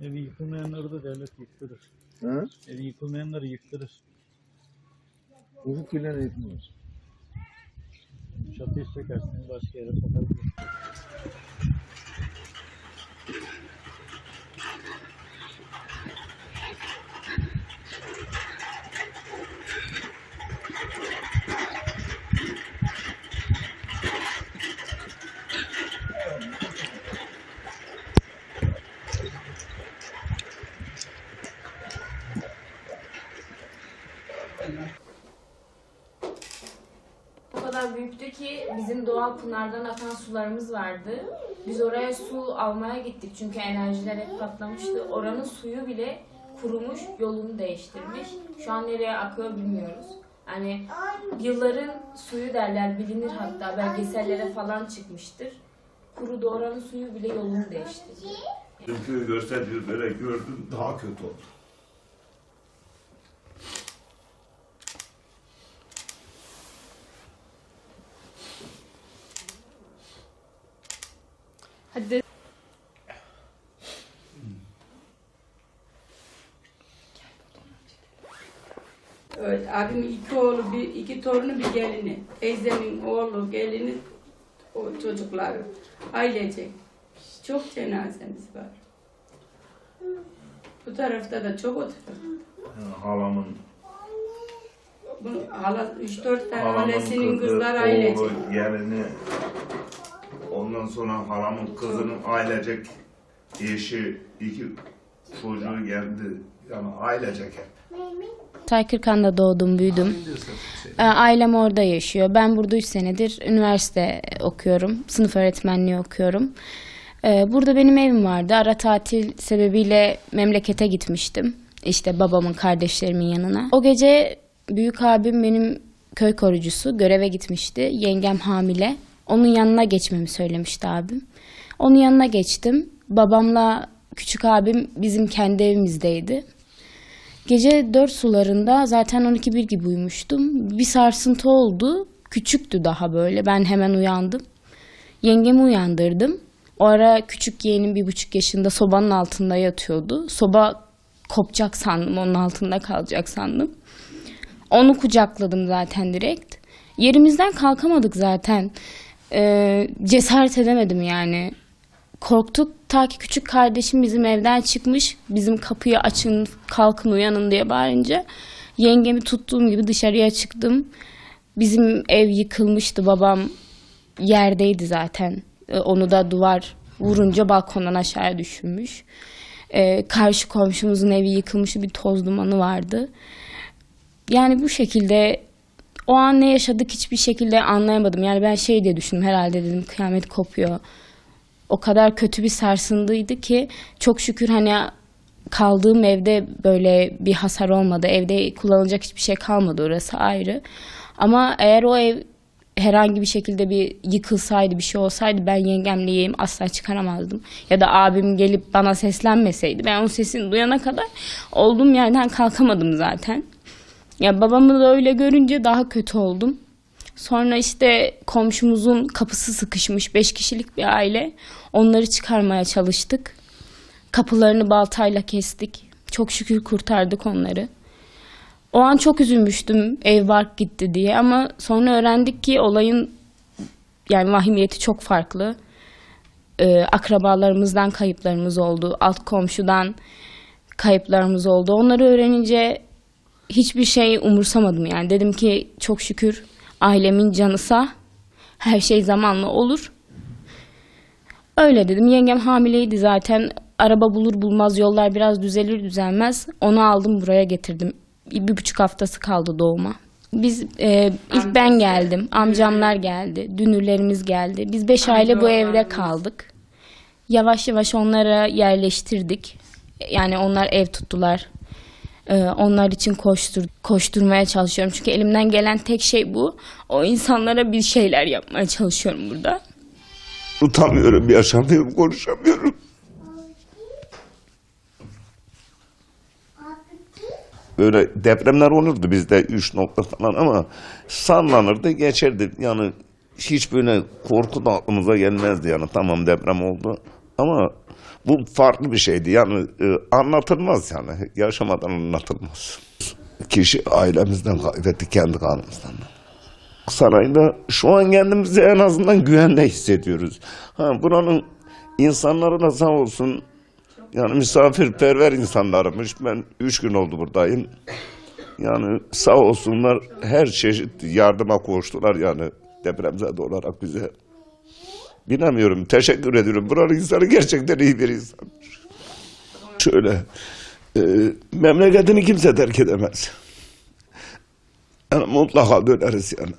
Evi yıkılmayanları da devlet yıktırır. Ha? Evi yıkılmayanları yıktırır. Ufuk ilan etmiyor. Çatıyı sökersin başka yere sokabilir. O büyüktü ki bizim doğal pınardan akan sularımız vardı. Biz oraya su almaya gittik çünkü enerjiler hep patlamıştı. Oranın suyu bile kurumuş, yolunu değiştirmiş. Şu an nereye akıyor bilmiyoruz. Hani yılların suyu derler, bilinir hatta belgesellere falan çıkmıştır. Kurudu oranın suyu bile yolunu değiştirdi. Dünkü görsel böyle gördüm daha kötü oldu. Hadi Evet, abimin iki oğlu, bir, iki torunu, bir gelini. Teyzemin oğlu, gelini, o çocukları. Ailecek. Çok cenazemiz var. Bu tarafta da çok o tarafta. Yani halamın, Bu hala, üç dört tane halamın ailesinin kızı, kızlar ailecek. oğlu, gelini, ondan sonra halamın kızının ailecek eşi, iki çocuğu geldi. Yani ailecek hep. Taykırkan'da doğdum, büyüdüm. Ee, Ailem orada yaşıyor. Ben burada 3 senedir üniversite okuyorum. Sınıf öğretmenliği okuyorum. Ee, Burada benim evim vardı. Ara tatil sebebiyle memlekete gitmiştim. İşte babamın, kardeşlerimin yanına. O gece büyük abim benim köy korucusu göreve gitmişti. Yengem hamile. Onun yanına geçmemi söylemişti abim. Onun yanına geçtim. Babamla küçük abim bizim kendi evimizdeydi. Gece 4 sularında zaten 12-1 gibi uyumuştum. Bir sarsıntı oldu. Küçüktü daha böyle. Ben hemen uyandım. Yengemi uyandırdım. O ara küçük yeğenim bir buçuk yaşında sobanın altında yatıyordu. Soba kopacak sandım. Onun altında kalacak sandım. Onu kucakladım zaten direkt. Yerimizden kalkamadık zaten. Ee, cesaret edemedim yani. Korktuk ta ki küçük kardeşim bizim evden çıkmış. Bizim kapıyı açın, kalkın, uyanın diye bağırınca yengemi tuttuğum gibi dışarıya çıktım. Bizim ev yıkılmıştı. Babam yerdeydi zaten. Ee, Onu da duvar vurunca balkondan aşağıya düşürmüş. Ee, karşı komşumuzun evi yıkılmış bir toz dumanı vardı. Yani bu şekilde o an ne yaşadık hiçbir şekilde anlayamadım. Yani ben şey diye düşündüm herhalde dedim kıyamet kopuyor o kadar kötü bir sarsıntıydı ki çok şükür hani kaldığım evde böyle bir hasar olmadı. Evde kullanılacak hiçbir şey kalmadı orası ayrı. Ama eğer o ev herhangi bir şekilde bir yıkılsaydı bir şey olsaydı ben yengemle yeğim asla çıkaramazdım. Ya da abim gelip bana seslenmeseydi ben onun sesini duyana kadar olduğum yerden kalkamadım zaten. Ya babamı da öyle görünce daha kötü oldum. Sonra işte komşumuzun kapısı sıkışmış. Beş kişilik bir aile. Onları çıkarmaya çalıştık. Kapılarını baltayla kestik. Çok şükür kurtardık onları. O an çok üzülmüştüm ev bark gitti diye ama sonra öğrendik ki olayın yani vahimiyeti çok farklı. Ee, akrabalarımızdan kayıplarımız oldu. Alt komşudan kayıplarımız oldu. Onları öğrenince hiçbir şey umursamadım yani. Dedim ki çok şükür ailemin canısa her şey zamanla olur. Öyle dedim. Yengem hamileydi zaten. Araba bulur bulmaz yollar biraz düzelir düzelmez. Onu aldım buraya getirdim. Bir, buçuk haftası kaldı doğuma. Biz e, ilk ben geldim. Amcamlar geldi. Dünürlerimiz geldi. Biz beş aile bu evde kaldık. Yavaş yavaş onlara yerleştirdik. Yani onlar ev tuttular. Ee, onlar için koştur, koşturmaya çalışıyorum. Çünkü elimden gelen tek şey bu. O insanlara bir şeyler yapmaya çalışıyorum burada. Utanmıyorum, yaşamıyorum, konuşamıyorum. Böyle depremler olurdu bizde üç nokta falan ama sallanırdı geçerdi. Yani hiç böyle korku da aklımıza gelmezdi yani tamam deprem oldu ama Bu farklı bir şeydi. Yani e, anlatılmaz yani. Yaşamadan anlatılmaz. Kişi ailemizden kaybetti kendi kanımızdan. Sarayda şu an kendimizi en azından güvende hissediyoruz. Ha, buranın insanları da sağ olsun yani misafirperver insanlarmış. Ben üç gün oldu buradayım. Yani sağ olsunlar her çeşit yardıma koştular yani depremzede olarak bize. Bilemiyorum. Teşekkür ediyorum. Buranın insanı gerçekten iyi bir insandır. Şöyle e, memleketini kimse terk edemez. Yani mutlaka döneriz yani.